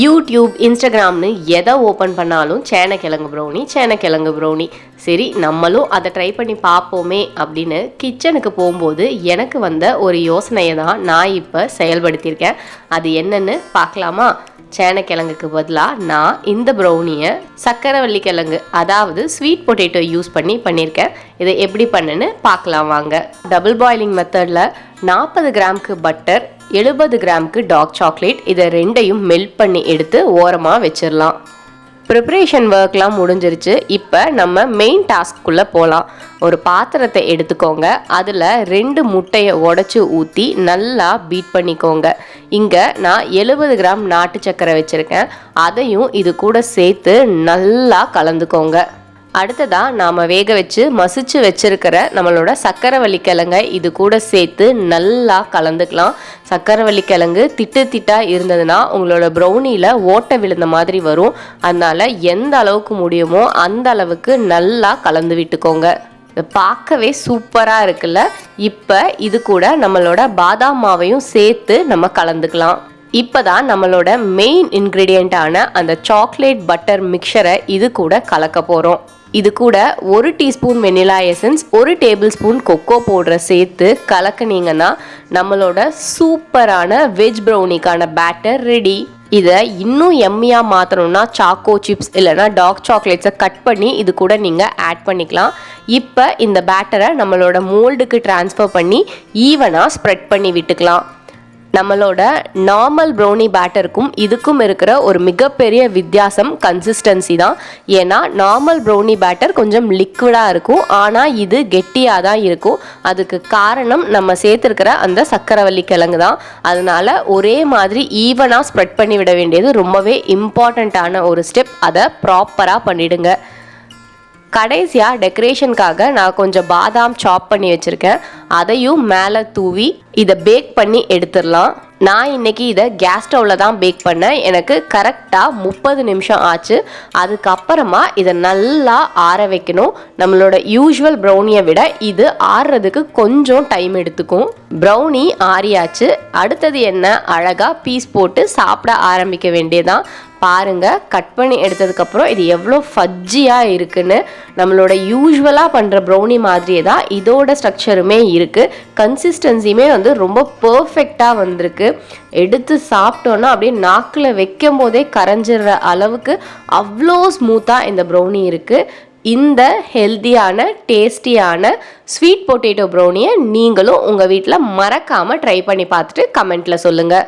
YouTube இன்ஸ்டாகிராம்னு எதை open பண்ணாலும் சேனக்கிழங்கு ப்ரௌனி சேனக்கிழங்கு ப்ரௌனி சரி நம்மளும் அதை ட்ரை பண்ணி பார்ப்போமே அப்படின்னு கிச்சனுக்கு போகும்போது எனக்கு வந்த ஒரு யோசனையை தான் நான் இப்போ செயல்படுத்தியிருக்கேன். அது என்னன்னு பார்க்கலாமா? சேனக்கிழங்குக்கு பதிலாக நான் இந்த ப்ரௌனியை சக்கரவள்ளி கிழங்கு அதாவது ஸ்வீட் பொட்டேட்டோ யூஸ் பண்ணி பண்ணியிருக்கேன் இதை எப்படி பண்ணுன்னு பார்க்கலாம் வாங்க. டபுள் பாயிலிங் மெத்தடில் நாற்பது கிராம்க்கு பட்டர் எழுபது கிராம்க்கு டார்க் சாக்லேட் இதை ரெண்டையும் மெல்ட் பண்ணி எடுத்து ஓரமாக வச்சிடலாம் ப்ரிப்ரேஷன் ஒர்க்லாம் முடிஞ்சிருச்சு. இப்போ நம்ம மெயின் டாஸ்க்குள்ளே போகலாம் ஒரு பாத்திரத்தை எடுத்துக்கோங்க. அதில் ரெண்டு முட்டையை உடச்சி ஊற்றி நல்லா பீட் பண்ணிக்கோங்க. இங்கே நான் எழுபது கிராம் நாட்டு சர்க்கரை வச்சுருக்கேன். அதையும் இது கூட சேர்த்து நல்லா கலந்துக்கோங்க. அடுத்ததாக நாம் வேக வச்சு மசிச்சு வச்சிருக்கிற நம்மளோட சக்கரவள்ளி கிழங்க இது கூட சேர்த்து நல்லா கலந்துக்கலாம். சக்கரவள்ளி கிழங்கு திட்டு திட்டாக இருந்ததுன்னா உங்களோட ப்ரௌனியில் ஓட்டை விழுந்த மாதிரி வரும். அதனால் எந்த அளவுக்கு முடியுமோ அந்த அளவுக்கு நல்லா கலந்து விட்டுக்கோங்க. பார்க்கவே சூப்பராக இருக்குல்ல? இப்போ இது கூட நம்மளோட பாதாம் மாவையும் சேர்த்து நம்ம கலந்துக்கலாம். இப்போ தான் நம்மளோட மெயின் இன்க்ரீடியண்ட்டான அந்த சாக்லேட் பட்டர் மிக்சரை இது கூட கலக்க போகிறோம் இது கூட ஒரு டீஸ்பூன் வெனிலா எசன்ஸ் ஒரு டேபிள் ஸ்பூன் கொக்கோ பவுடரை சேர்த்து கலக்குனீங்கன்னா நம்மளோட சூப்பரான வெஜ் ப்ரௌனிக்கான பேட்டர் ரெடி இதை இன்னும் எம்மியாக மாற்றணும்னா சாக்கோ சிப்ஸ் இல்லைனா டார்க் சாக்லேட்ஸை கட் பண்ணி இது கூட நீங்கள் ஆட் பண்ணிக்கலாம். இப்போ இந்த பேட்டரை நம்மளோட மோல்டுக்கு ட்ரான்ஸ்ஃபர் பண்ணி ஈவனாக ஸ்ப்ரெட் பண்ணி விட்டுக்கலாம். நம்மளோட நார்மல் ப்ரௌனி பேட்டருக்கும் இதுக்கும் இருக்கிற ஒரு மிகப்பெரிய வித்தியாசம் கன்சிஸ்டன்சி தான். ஏன்னா நார்மல் ப்ரௌனி பேட்டர் கொஞ்சம் லிக்விடாக இருக்கும். ஆனால் இது கெட்டியாக தான் இருக்கும். அதுக்கு காரணம் நம்ம சேர்த்துருக்கிற அந்த சக்கரவள்ளி கிழங்கு தான். அதனால ஒரே மாதிரி ஈவனாக ஸ்ப்ரெட் பண்ணி விட வேண்டியது ரொம்பவே இம்பார்ட்டண்ட்டான ஒரு ஸ்டெப் அதை ப்ராப்பராக பண்ணிடுங்க. கடைசியாக டெக்கரேஷனுக்காக நான் கொஞ்சம் பாதாம் சாப் பண்ணி வச்சுருக்கேன். அதையும் மேலே தூவி இதை பேக் பண்ணி எடுத்துடலாம். நான் இன்னைக்கு இதை கேஸ் ஸ்டவ்வில் தான் பேக் பண்ணேன். எனக்கு கரெக்டாக முப்பது நிமிஷம் ஆச்சு. அதுக்கப்புறமா இதை நல்லா ஆற வைக்கணும். நம்மளோட யூஷுவல் ப்ரௌனியை விட இது ஆறுறதுக்கு கொஞ்சம் டைம் எடுத்துக்கும். ப்ரௌனி ஆறியாச்சு. அடுத்தது என்ன? அழகாக பீஸ் போட்டு சாப்பிட ஆரம்பிக்க வேண்டியதான் பாருங்கள் கட் பண்ணி எடுத்ததுக்கப்புறம் இது எவ்வளோ ஃபஜ்ஜியாக இருக்குன்னு நம்மளோட யூஸ்வலாக பண்ணுற ப்ரௌனி மாதிரியே தான் இதோட ஸ்ட்ரக்சருமே இருக்குது கன்சிஸ்டன்சியுமே வந்து ரொம்ப பர்ஃபெக்டாக வந்திருக்கு. எடுத்து சாப்பிட்டோன்னா அப்படியே நாக்கில் வைக்கும் போதே கரைஞ்சிடுற அளவுக்கு அவ்வளோ ஸ்மூத்தாக இந்த ப்ரௌனி இருக்குது இந்த ஹெல்த்தியான டேஸ்டியான ஸ்வீட் பொட்டேட்டோ ப்ரௌனியை நீங்களும் உங்கள் வீட்டில் மறக்காமல் ட்ரை பண்ணி பார்த்துட்டு கமெண்ட்டில் சொல்லுங்கள்